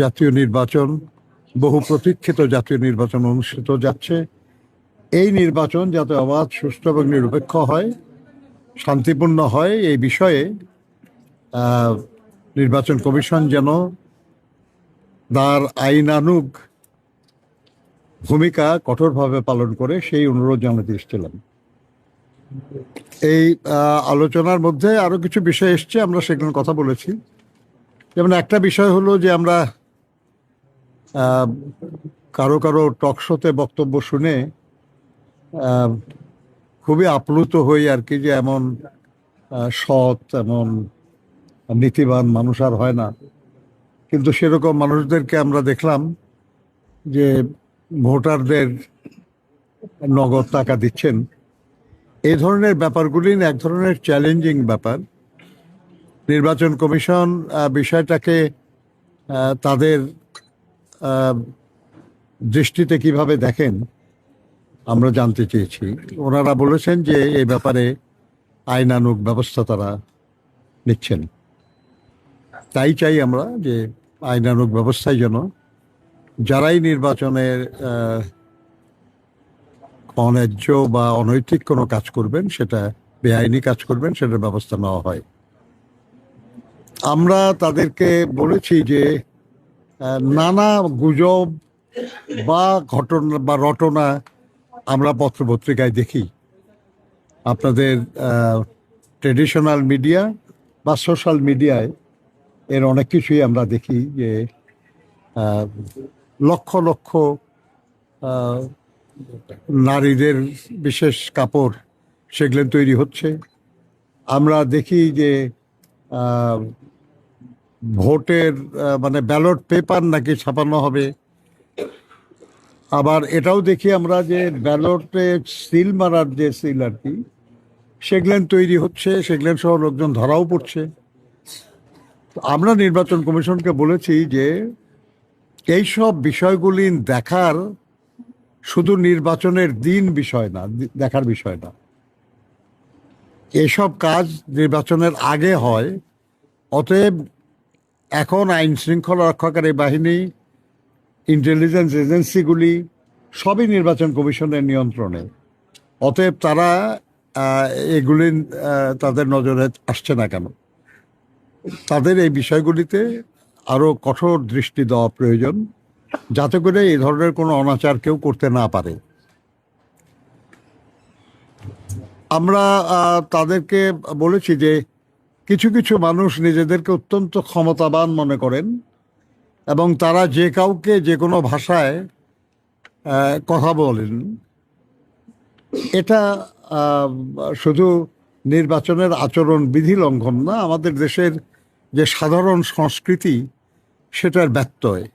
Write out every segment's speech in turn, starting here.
জাতীয় নির্বাচন, বহু প্রতীক্ষিত জাতীয় নির্বাচন অনুষ্ঠিত যাচ্ছে। এই নির্বাচন যাতে অবাধ, সুষ্ঠু এবং নিরপেক্ষ হয়, শান্তিপূর্ণ হয়, এই বিষয়ে নির্বাচন কমিশন যেন তার আইনানুগ ভূমিকা কঠোরভাবে পালন করে, সেই অনুরোধ জানাতে এসেছিলাম এই আলোচনার মধ্যে আরও কিছু বিষয় এসছে, আমরা সেগুলো কথা বলেছি। যেমন একটা বিষয় হলো যে আমরা কারও কারও টক শোতে বক্তব্য শুনে খুবই আপ্লুত হই আর কি যে এমন সৎ, এমন নীতিবান মানুষ আর হয় না। কিন্তু সেরকম মানুষদেরকে আমরা দেখলাম যে ভোটারদের নগদ টাকা দিচ্ছেন। এই ধরনের ব্যাপারগুলি এক ধরনের চ্যালেঞ্জিং ব্যাপার। নির্বাচন কমিশন বিষয়টাকে তাদের দৃষ্টিতে কীভাবে দেখেন, আমরা জানতে চেয়েছি। ওনারা বলেছেন যে এই ব্যাপারে আইনানুগ ব্যবস্থা তারা নিচ্ছেন। তাই চাই আমরা যে আইনানুগ ব্যবস্থায় যেন যারাই নির্বাচনের অন্যায্য বা অনৈতিক কোনো কাজ করবেন, সেটা বেআইনি কাজ করবেন, সেটার ব্যবস্থা নেওয়া হয়। আমরা তাদেরকে বলেছি যে নানা গুজব বা ঘটনা বা রটনা আমরা পত্রপত্রিকায় দেখি। আপনাদের ট্রেডিশনাল মিডিয়া বা সোশ্যাল মিডিয়ায় এর অনেক কিছুই আমরা দেখি যে লক্ষ লক্ষ নারীদের বিশেষ কাপড় সেগুলো তৈরি হচ্ছে। আমরা দেখি যে ভোটের মানে ব্যালট পেপার নাকি ছাপানো হবে। আবার এটাও দেখি আমরা যে ব্যালটে সিল মারার যে সিল আর কি, সেগুলেন তৈরি হচ্ছে, সেগুলেন সহ লোকজন ধরাও পড়ছে। আমরা নির্বাচন কমিশনকে বলেছি যে এইসব বিষয়গুলি দেখার শুধু নির্বাচনের দিন বিষয় না দেখার বিষয় না। এসব কাজ নির্বাচনের আগে হয়, অতএব এখন আইন শৃঙ্খলা রক্ষাকারী বাহিনী ইন্টেলিজেন্স এজেন্সিগুলি সবই নির্বাচন কমিশনের নিয়ন্ত্রণে। অতএব তারা এগুলি তাদের নজরে আসছে না কেন? তাদের এই বিষয়গুলিতে আরও কঠোর দৃষ্টি দেওয়া প্রয়োজন, যাতে করে এই ধরনের কোনো অনাচার কেউ করতে না পারে। আমরা তাদেরকে বলেছি যে কিছু কিছু মানুষ নিজেদেরকে অত্যন্ত ক্ষমতাবান মনে করেন এবং তারা যে কাউকে যে কোনো ভাষায় কথা বলেন। এটা শুধু নির্বাচনের আচরণ বিধি লঙ্ঘন না, আমাদের দেশের যে সাধারণ সংস্কৃতি, সেটার ব্যত্যয়।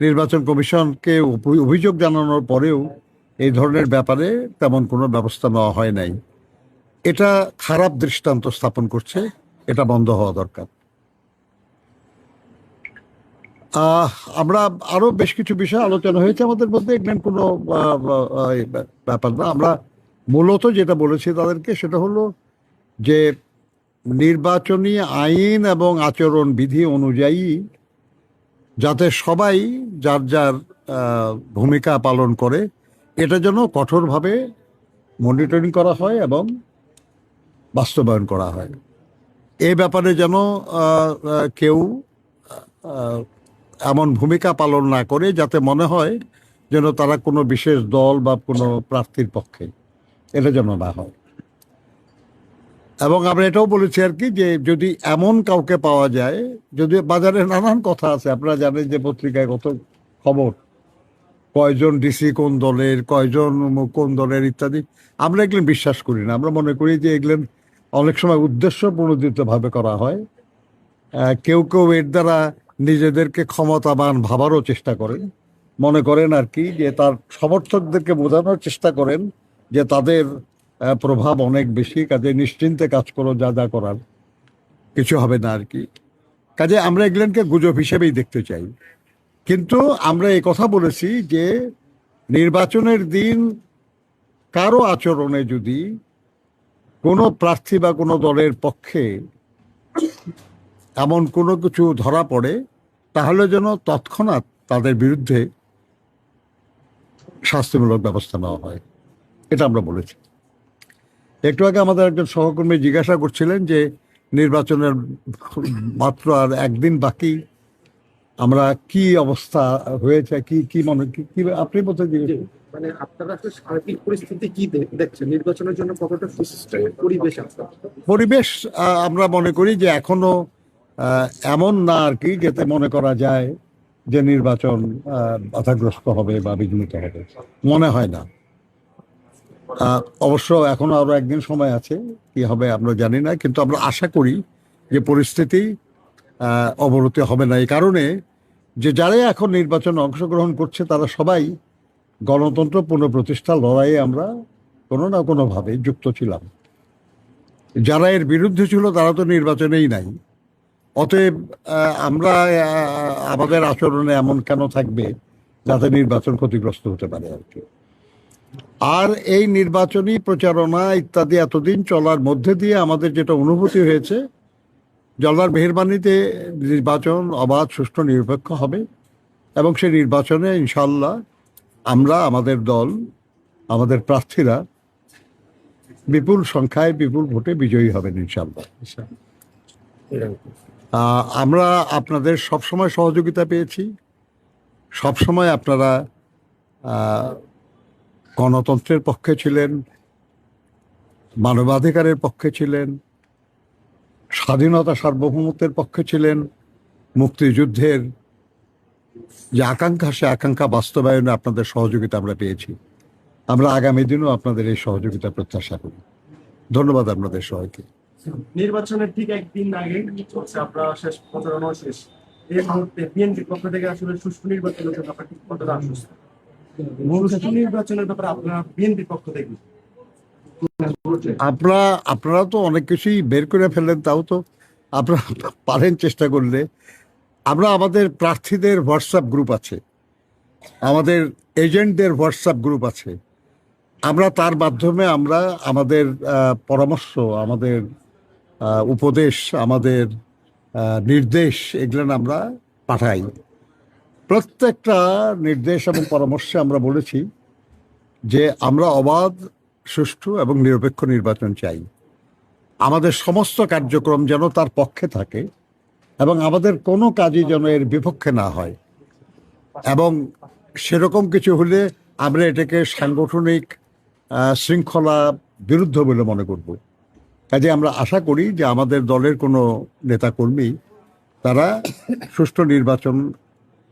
নির্বাচন কমিশনকে অভি- অভিযোগ জানানোর পরেও এই ধরনের ব্যাপারে তেমন কোনো ব্যবস্থা নেওয়া হয় নাই। এটা খারাপ দৃষ্টান্ত স্থাপন করছে। এটা বন্ধ হওয়া দরকার। আমরা আরও বেশ কিছু বিষয় আলোচনা হয়েছে। আমাদের মধ্যে এগুলো কোনো ব্যাপার না। আমরা মূলত যেটা বলেছি তাদেরকে সেটা হলো যে নির্বাচনী আইন এবং আচরণ বিধি অনুযায়ী যাতে সবাই যার যার ভূমিকা পালন করে, এটা যেন কঠোরভাবে মনিটরিং করা হয় এবং বাস্তবায়ন করা হয়। এই ব্যাপারে যেন কেউ এমন ভূমিকা পালন না করে যাতে মনে হয় যেন তারা কোনো বিশেষ দল বা কোনো প্রার্থীর পক্ষে। এটা যেন না হয়। এবং আমরা এটাও বলেছি আর কি যে যদি এমন কাউকে পাওয়া যায়, যদি বাজারে নানান কথা আছে, আপনারা জানেন যে পত্রিকায় কত খবর, কয়জন ডিসি কোন দলের, কয়জন কোন দলের ইত্যাদি, আমরা এগুলো বিশ্বাস করি না। আমরা মনে করি যে এগুলো অনেক সময় উদ্দেশ্য প্রণোদিতভাবে করা হয়। কেউ কেউ এর দ্বারা নিজেদেরকে ক্ষমতাবান ভাবারও চেষ্টা করেন। মনে করেন আর কি যে তার সমর্থকদেরকে বোঝানোর চেষ্টা করেন যে তাদের প্রভাব অনেক বেশি, কাজে নিশ্চিন্তে কাজ করো, যা যা করার। কিছু হবে না আর কি। কাজে আমরা এগুলোকে গুজব হিসেবেই দেখতে চাই। কিন্তু আমরা এই কথা বলেছি যে নির্বাচনের দিন কারও আচরণে যদি কোনো প্রার্থী বা কোনো দলের পক্ষে এমন কোনো কিছু ধরা পড়ে, তাহলে যেন তৎক্ষণাৎ তাদের বিরুদ্ধে শাস্তিমূলক ব্যবস্থা নেওয়া হয়। এটা আমরা বলেছি। একটু আগে আমাদের একজন সহকর্মী জিজ্ঞাসা করছিলেন যে নির্বাচনের মাত্র আর একদিন বাকি, আমরা কি অবস্থা হয়েছে, কি কি মনে, কি আপনি বলতে জিজ্ঞেস মানে আপনারা সার্বিক পরিস্থিতি কি দেখছেন? নির্বাচনের জন্য কতটা পরিবেশ পরিবেশ আমরা মনে করি যে এখনও এমন না আর কি যাতে মনে করা যায় যে নির্বাচন বাধাগ্রস্ত হবে বা বিঘ্নিত হবে। মনে হয় না। অবশ্য এখনও আরও একদিন সময় আছে, কি হবে আমরা জানি না, কিন্তু আমরা আশা করি যে পরিস্থিতি অবনতি হবে না। এই কারণে যে যারাই এখন নির্বাচনে অংশগ্রহণ করছে, তারা সবাই গণতন্ত্র পুনঃপ্রতিষ্ঠার লড়াইয়ে আমরা কোনো না কোনোভাবে যুক্ত ছিলাম। যারা এর বিরুদ্ধে ছিল তারা তো নির্বাচনেই নাই। অতএব আমরা আমাদের আচরণে এমন কেন থাকবে যাতে নির্বাচন ক্ষতিগ্রস্ত হতে পারে আর কি? আর এই নির্বাচনী প্রচারণা ইত্যাদি এতদিন চলার মধ্যে দিয়ে আমাদের যেটা অনুভূতি হয়েছে, জল্লার মেহরবানিতে নির্বাচন অবাধ, সুষ্ঠু, নিরপেক্ষ হবে এবং সেই নির্বাচনে ইনশাল্লাহ আমরা, আমাদের দল, আমাদের প্রার্থীরা বিপুল সংখ্যায়, বিপুল ভোটে বিজয়ী হবেন ইনশাল্লাহ আমরা আপনাদের সবসময় সহযোগিতা পেয়েছি। সবসময় আপনারা গণতন্ত্রের পক্ষে ছিলেন, মানবাধিকারের পক্ষে ছিলেন, স্বাধীনতা সার্বভৌমত্বের পক্ষে ছিলেন, মুক্তিযুদ্ধের যে আকাঙ্ক্ষা সে আকাঙ্ক্ষা বাস্তবায়নে আপনাদের সহযোগিতা আমরা পেয়েছি। আমরা আগামী দিনও আপনাদের এই সহযোগিতা প্রত্যাশা করি। ধন্যবাদ আপনাদের সবাইকে। নির্বাচনের ঠিক একদিন আগে আপনারা শেষ প্রচারণা শেষ। এই মুহূর্তে বিএনপির পক্ষ থেকে আসলে সুষ্ঠু নির্বাচনের জন্য আপনার ঠিক কতটা আশ্বস্ত? সুষ্ঠু নির্বাচনের ব্যাপারে আপনারা বিএনপির পক্ষ থেকে আপনারা আপনারা তো অনেক কিছুই বের করে ফেলেন তাও তো আপনারা পারেন চেষ্টা করলে। আমরা আমাদের প্রার্থীদের হোয়াটসঅ্যাপ গ্রুপ আছে। আমাদের এজেন্টদের হোয়াটসঅ্যাপ গ্রুপ আছে। আমরা তার মাধ্যমে আমরা আমাদের পরামর্শ, আমাদের উপদেশ, আমাদের নির্দেশ এগুলো আমরা পাঠাই। প্রত্যেকটা নির্দেশ এবং পরামর্শে আমরা বলেছি যে আমরা অবাধ, সুষ্ঠু এবং নিরপেক্ষ নির্বাচন চাই। আমাদের সমস্ত কার্যক্রম যেন তার পক্ষে থাকে। এবং আমাদের কোনো কাজই যেন এর বিপক্ষে না হয়। এবং সেরকম কিছু হলে আমরা এটাকে সাংগঠনিক শৃঙ্খলা বিরুদ্ধ বলে মনে করব। কাজে আমরা আশা করি যে আমাদের দলের কোনো নেতাকর্মী তারা সুষ্ঠু নির্বাচন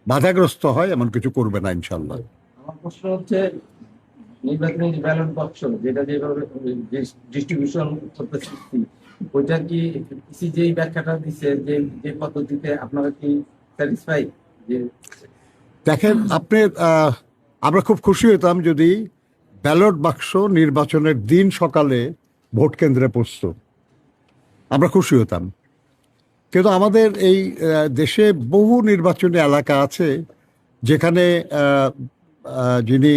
বাধাগ্রস্ত হয়, এমন কিছু করবে না ইনশাল্লাহ আমার প্রশ্ন হচ্ছে, নির্বাচনী ব্যালট বাক্স যেটা যেভাবে ডিস্ট্রিবিউশন করতে ওইটা কি ইসি যেই ব্যাখ্যাটা দিচ্ছে যে যে পদ্ধতিতে আপনারা কি স্যাটিসফাই যে দেখেন, আপনি আমরা খুব খুশি হতাম যদি ব্যালট বাক্স নির্বাচনের দিন সকালে ভোট কেন্দ্রে পৌঁছত। আমরা খুশি হতাম। কিন্তু আমাদের এই দেশে বহু নির্বাচনী এলাকা আছে যেখানে যিনি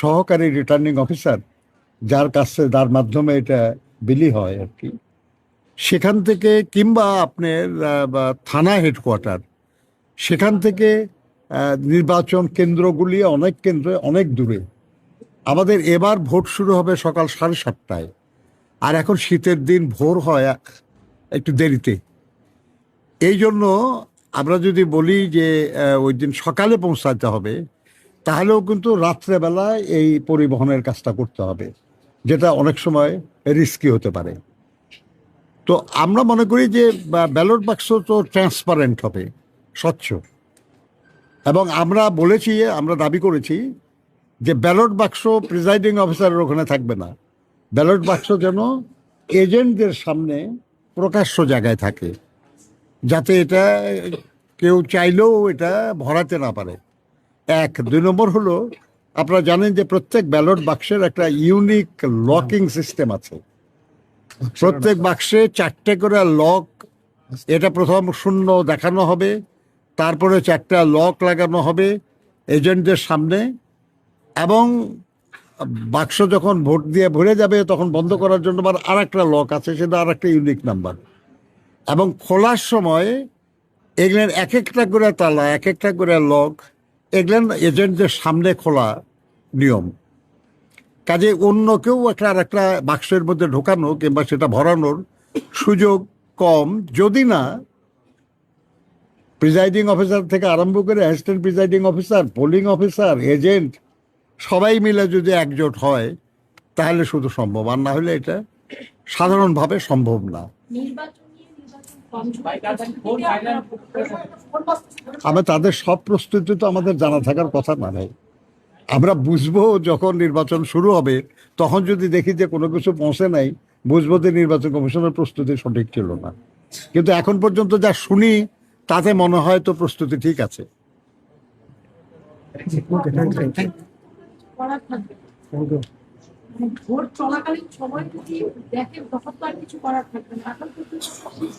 সহকারী রিটার্নিং অফিসার যার কাছে, যার মাধ্যমে এটা বিলি হয় আর কি। সেখান থেকে কিংবা আপনার থানা হেডকোয়ার্টার সেখান থেকে নির্বাচন কেন্দ্রগুলি অনেক কেন্দ্রে অনেক দূরে। আমাদের এবার ভোট শুরু হবে সকাল সাড়ে সাতটায়। আর এখন শীতের দিন, ভোর হয় একটু দেরিতে। এই জন্য আমরা যদি বলি যে ওই দিন সকালে পৌঁছাতে হবে, তাহলেও কিন্তু রাত্রেবেলায় এই পরিবহনের কাজটা করতে হবে, যেটা অনেক সময় রিস্কি হতে পারে। তো আমরা মনে করি যে ব্যালট বাক্স তো ট্রান্সপারেন্ট হবে, স্বচ্ছ। এবং আমরা বলেছি, আমরা দাবি করেছি যে ব্যালট বাক্স প্রিজাইডিং অফিসারের ওখানে থাকবে না। ব্যালট বাক্স যেন এজেন্টদের সামনে প্রকাশ্য জায়গায় থাকে, যাতে এটা কেউ চাইলেও এটা ভরাতে না পারে। এক, দুই নম্বর হলো, আপনারা জানেন যে প্রত্যেক ব্যালট বাক্সের একটা ইউনিক লকিং সিস্টেম আছে। প্রত্যেক বাক্সে চারটে করে লক, এটা প্রথম শূন্য দেখানো হবে, তারপরে চারটা লক লাগানো হবে এজেন্টদের সামনে, এবং বাক্স যখন ভোট দিয়ে ভরে যাবে তখন বন্ধ করার জন্য আবার আর একটা লক আছে, সেটা আর একটা ইউনিক নাম্বার। এবং খোলার সময় এগুলেন এক একটা করে তালা, এক একটা করে লক এগুলেন এজেন্টদের সামনে খোলা নিয়ম। কাজে অন্য কেউ একটা আর একটা বাক্সের মধ্যে ঢোকানো কিংবা সেটা ভরানোর সুযোগ কম। যদি না প্রিজাইডিং অফিসার থেকে আরম্ভ করে assistant presiding officer polling officer agent সবাই মিলে যদি একজোট হয় তাহলে শুধু সম্ভব। আর না হলে এটা সাধারণভাবে সম্ভব না। আমরা তাদের সব প্রস্তুতি তো আমাদের জানা থাকার কথা না ভাই। আমরা বুঝব যখন নির্বাচন শুরু হবে তখন যদি দেখি যে কোনো কিছু পৌঁছে নাই বুঝব যে নির্বাচন কমিশনের প্রস্তুতি সঠিক ছিল না। কিন্তু এখন পর্যন্ত যা শুনি তাতে মনে হয় তো প্রস্তুতি ঠিক আছে। মানে চলাকালীন সময় দেখেন তখন তো আর কিছু করার থাকবে না। এখন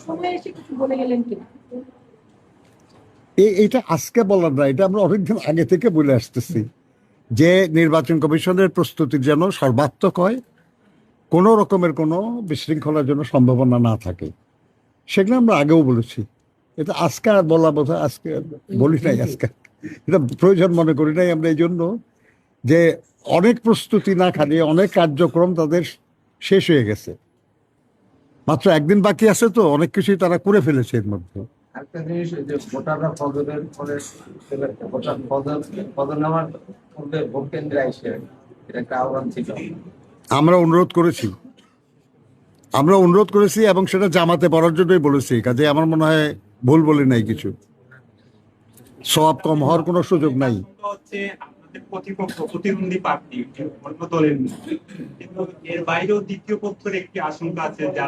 সময় এসে কিছু বলে গেলেন কিনা? এটা আজকে বলার না এটা আমরা অনেকদিন আগে থেকে বলে আসতেছি। যে নির্বাচন কমিশনের প্রস্তুতি যেন সর্বাত্মক হয়, কোনো রকমের কোনো বিশৃঙ্খলার জন্য সম্ভাবনা না থাকে। সেগুলো আমরা আগেও বলেছি। এটা আজকে আর বলা বোধ আজকে বলি নাই আজকে। এটা প্রয়োজন মনে করি নাই আমরা এই জন্য যে অনেক প্রস্তুতি না খালিয়ে অনেক কার্যক্রম তাদের শেষ হয়ে গেছে। মাত্র একদিন বাকি আছে তো, অনেক কিছুই তারা করে ফেলেছে এর মধ্যে। একটা জিনিস যে ভোটাররা ফজরের পরে ভোটার ফজর ফজর নামার পূর্বে ভোট কেন্দ্রে আসে এটা একটা আহ্বান ছিল। আমরা অনুরোধ করেছি। আমরা অনুরোধ করেছি এবং সেটা জামাতে পড়ার জন্যই বলেছি কাজে আমার মনে হয় ভুল বলি নাই কিছু। সব কম হওয়ার কোনো সুযোগ নাই। তো হচ্ছে আপনাদের প্রতিপক্ষ প্রতিদ্বন্দ্বী প্রার্থী অন্য দলের কিন্তু এর বাইরেও দ্বিতীয় পক্ষের একটি আশঙ্কা আছে যা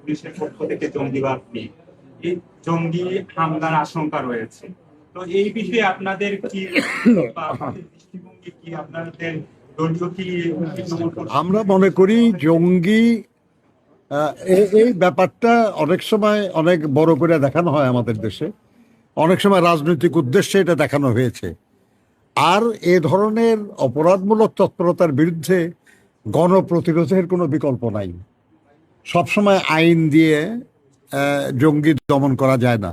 পুলিশের পক্ষ থেকে জঙ্গিবাদ নিয়ে। জঙ্গি হামলার আশঙ্কা রয়েছে। তো এই বিষয়ে আপনাদের কি আপনাদের আমরা মনে করি জঙ্গি এই- ব্যাপারটা অনেক সময় অনেক বড় করে দেখানো হয় আমাদের দেশে। অনেক সময় রাজনৈতিক উদ্দেশ্যে এটা দেখানো হয়েছে। আর এ ধরনের অপরাধমূলক তৎপরতার বিরুদ্ধে গণপ্রতিরোধের কোনো বিকল্প নাই। সবসময় আইন দিয়ে জঙ্গি দমন করা যায় না।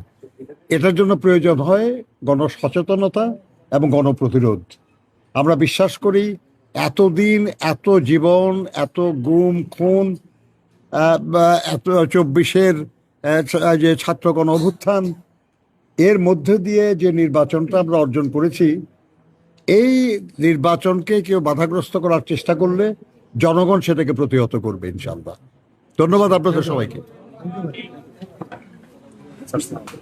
এটার জন্য প্রয়োজন হয় গণসচেতনতা এবং গণপ্রতিরোধ। আমরা বিশ্বাস করি এতদিন এত জীবন, এত গুম, খুন এত চব্বিশের যে ছাত্র গণ অভ্যুত্থান এর মধ্যে দিয়ে যে নির্বাচনটা আমরা অর্জন করেছি, এই নির্বাচনকে কেউ বাধাগ্রস্ত করার চেষ্টা করলে জনগণ সেটাকে প্রতিহত করবে ইনশাল্লাহ ধন্যবাদ আপনাদের সবাইকে। ሰብስበዋል።